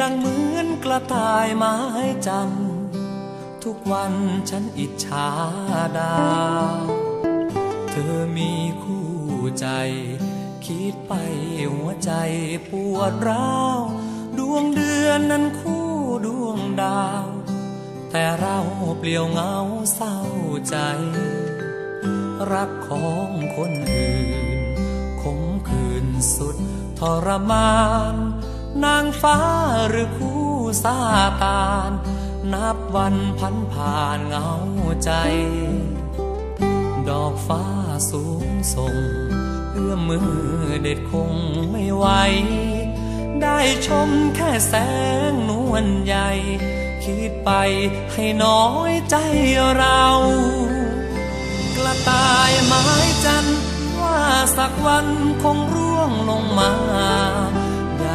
ดังเหมือนกระต่ายไม้จันทร์ทุกวันฉันอิจฉาดาว เธอมีคู่ใจ คิดไปหัวใจปวดร้าว ดวงเดือนนั้นคู่ดวงดาว แต่เราเปลี่ยวเหงาเศร้าใจ รักของคนอื่น คมคืนสุดทรมาน นางฟ้าหรือคู่ซาตาน นับวันพันผ่านเหงาใจ ดอกฟ้าสูงส่ง เอื้อมมือเด็ดคงไม่ไหว ได้ชมแค่แสงนวลใหญ่ คิดไปให้น้อยใจเรา กระต่ายไม้จันว่าสักวันคงร่วงลงมา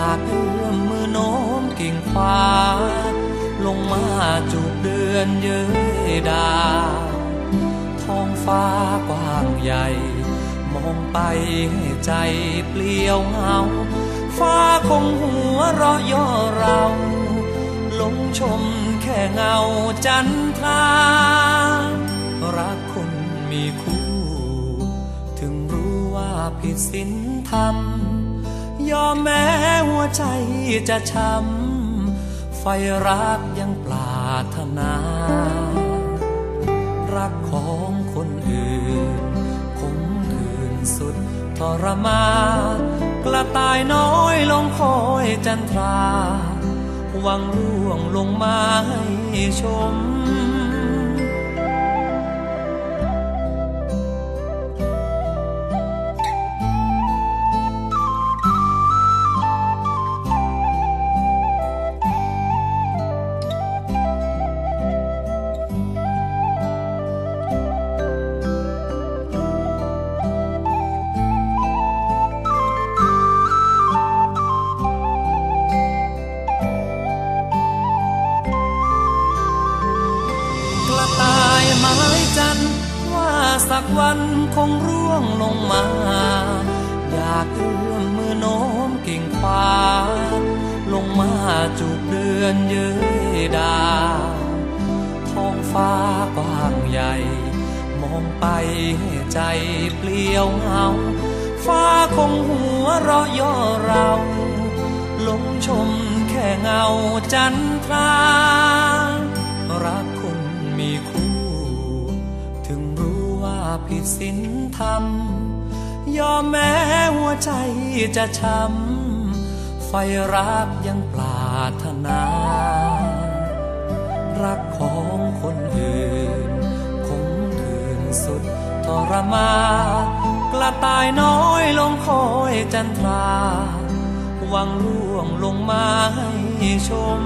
ากเอื้อมมือโน้มกิ่งฟ้า ลงมาจูบเดือนเย้ยดา ท้องฟ้ากว้างใหญ่ มองไปให้ใจเปลี่ยวเหงา ฟ้าคงหัวเราะย่อเราลงชมแค่เงาจันทรารักคนมีคู่ ถึงรู้ว่าผิดศีลธรรมยอมแม้ วใจจะช้ำไฟรักยังปรารถนา รักของคนอื่นคงคืนสุดทรมานกระต่ายน้อยลงคอยจันทรา หวังร่วงลงมาให้ชม จันทร์ว่าสักวันคงร่วงลงมา อยากเอื้อมมือโน้มกิ่งฟ้า ลงมาจูบเดือนเย้ยดาท้องฟ้ากว้างใหญ่ มองไปใใจเปลี่ยวเหงา ฟ้าคงหัวเราะย่อเรา ลงชมแค่เงาจันทรา ผิดศีลธรรม ยอมแม้หัวใจจะช้ำ ไฟรักยังปรารถนา รักของคนอื่นคงคืนสุดทรมากระต่ายน้อยลงคอยจันทรา หวังล่วงลงมาให้ชม